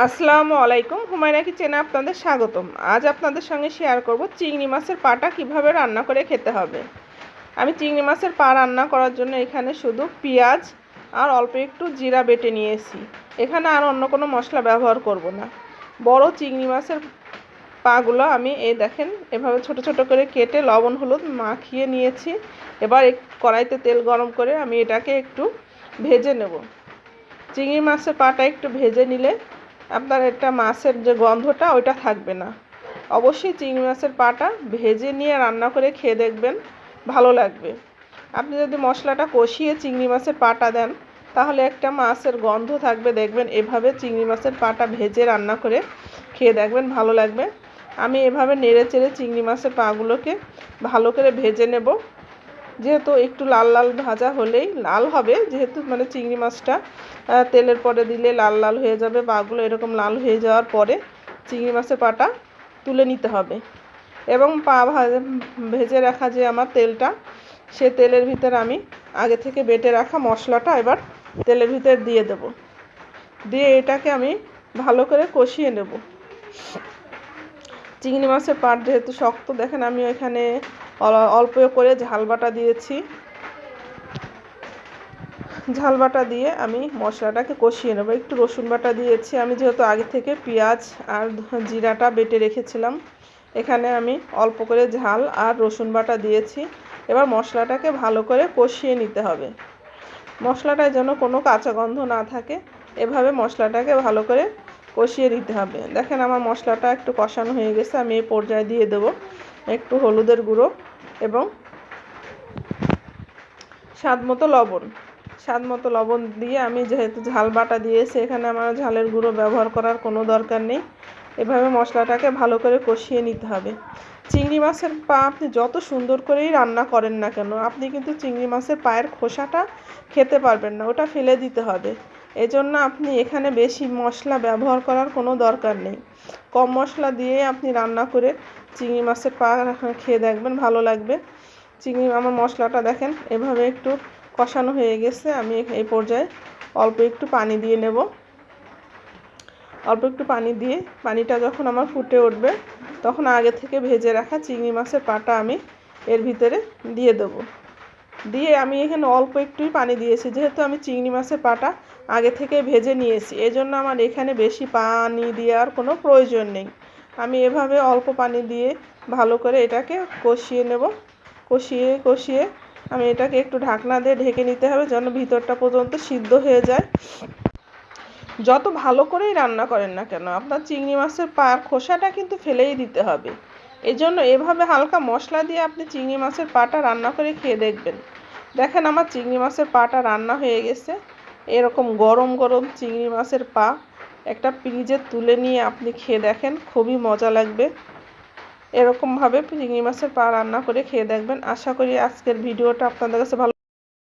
আসসালামু আলাইকুম, হুমায়রা কিচেনে আপনাদের স্বাগতম। আজ আপনাদের সঙ্গে শেয়ার করব চিংড়ি মাছের পাটা কীভাবে রান্না করে খেতে হবে। আমি চিংড়ি মাছের পা রান্না করার জন্য এখানে শুধু পেঁয়াজ আর অল্প একটু জিরা বেটে নিয়েছি। এখানে আর অন্য কোনো মশলা ব্যবহার করব না। বড় চিংড়ি মাছের পাগুলো আমি এই দেখেন, এভাবে ছোট ছোট করে কেটে লবণ, হলুদ মাখিয়ে নিয়েছি। এবার কড়াইতে তেল গরম করে আমি এটাকে একটু ভেজে নেব। চিংড়ি মাছের পাটা একটু ভেজে নিলে আপনার এটা মাছের যে গন্ধটা, ওইটা থাকবে না। অবশ্যই চিংড়ি মাছের পাটা ভেজে নিয়ে রান্না করে খেয়ে দেখবেন, ভালো লাগবে। আপনি যদি মশলাটা কষিয়ে চিংড়ি মাছের পাটা দেন, তাহলে একটা মাছের গন্ধ থাকবে, দেখবেন এভাবে চিংড়ি মাছের পাটা ভেজে রান্না করে খেয়ে দেখবেন, ভালো লাগবে। আমি এভাবে নেড়ে চেড়ে চিংড়ি মাছের পাগুলোকে ভালো করে ভেজে নেব। যেহেতু একটু লাল লাল ভাজা হলেই লাল হবে, যেহেতু মানে চিংড়ি মাছটা তেলের পরে দিলে লাল লাল হয়ে যাবে পাগুলো এরকম লাল হয়ে যাওয়ার পরে চিংড়ি মাছের পাটা তুলে নিতে হবে। এবং পা ভেজে রাখা যে আমার তেলটা, সে তেলের ভিতরে আমি আগে থেকে বেটে রাখা মশলাটা এবার তেলের ভিতরে দিয়ে দেব। দিয়ে এটাকে আমি ভালো করে কষিয়ে নেব। চিংড়ি মাছের পাট যেহেতু শক্ত, দেখেন আমি এখানে অল্প করে ঝাল বাটা দিয়েছি। ঝাল বাটা দিয়ে আমি মশলাটাকে কষিয়ে নেব। একটু রসুন বাটা দিয়েছি। আমি যেহেতু আগে থেকে পেঁয়াজ আর জিরাটা বেটে রেখেছিলাম, এখানে আমি অল্প করে ঝাল আর রসুন বাটা দিয়েছি। এবার মশলাটাকে ভালো করে কষিয়ে নিতে হবে। মশলাটায় যেন কোনো কাঁচা গন্ধ না থাকে, এভাবে মশলাটাকে ভালো করে কষিয়ে দিতে হবে। দেখেন আমার মশলাটা একটু কষানো হয়ে গেছে, আমি এই পর্যায়ে দিয়ে দেবো একটু হলুদের গুঁড়ো এবং স্বাদ মতো লবণ। স্বাদ মতো লবণ দিয়ে আমি যেহেতু ঝাল বাটা দিয়েছি, এখানে আমার ঝালের গুঁড়ো ব্যবহার করার কোনো দরকার নেই। এভাবে মশলাটাকে ভালো করে কষিয়ে নিতে হবে। চিংড়ি মাছের পা আপনি যত সুন্দর করেই রান্না করেন না কেন, আপনি কিন্তু চিংড়ি মাছের পায়ের খোসাটা খেতে পারবেন না, ওটা ফেলে দিতে হবে। এজন্য আপনি এখানে বেশি মশলা ব্যবহার করার কোনো দরকার নেই। কম মশলা দিয়ে আপনি রান্না করে চিংড়ি মাছের পা খেয়ে দেখবেন, ভালো লাগবে। চিংড়ি, আমার মশলাটা দেখেন, এভাবে একটু কষানো হয়ে গেছে। আমি এই পর্যায়ে অল্প একটু পানি দিয়ে নেব। অল্প একটু পানি দিয়ে পানিটা যখন আমার ফুটে উঠবে, তখন আগে থেকে ভেজে রাখা চিংড়ি মাছের পাটা আমি এর ভিতরে দিয়ে দেবো। দিয়ে আমি এখানে অল্প একটুই পানি দিয়েছি, যেহেতু আমি চিংড়ি মাছের পাটা আগে থেকে ভেজে নিয়েছি। এজন্য আমার এখানে বেশি পানি দেওয়ার কোনো প্রয়োজন নেই। আমি এভাবে অল্প পানি দিয়ে ভালো করে এটাকে কষিয়ে নেব। কষিয়ে কষিয়ে আমি এটাকে একটু ঢাকনা দিয়ে ঢেকে নিতে হবে যেন ভিতরটা পর্যন্ত সিদ্ধ হয়ে যায়। যত ভালো করেই রান্না করেন না কেন, আপনার চিংড়ি মাছের পার খোসাটা কিন্তু ফেলেই দিতে হবে। এই জন্য এভাবে হালকা মশলা দিয়ে আপনি চিংড়ি মাছের পাটা রান্না করে খেয়ে দেখবেন। দেখেন আমার চিংড়ি মাছের পাটা রান্না হয়ে গেছে। এরকম গরম গরম চিংড়ি মাছের পা একটা ফ্রিজে তুলে নিয়ে আপনি খেয়ে দেখেন, খুবই মজা লাগবে। এরকমভাবে চিংড়ি মাছের পা রান্না করে খেয়ে দেখবেন। আশা করি আজকের ভিডিওটা আপনাদের কাছে ভালো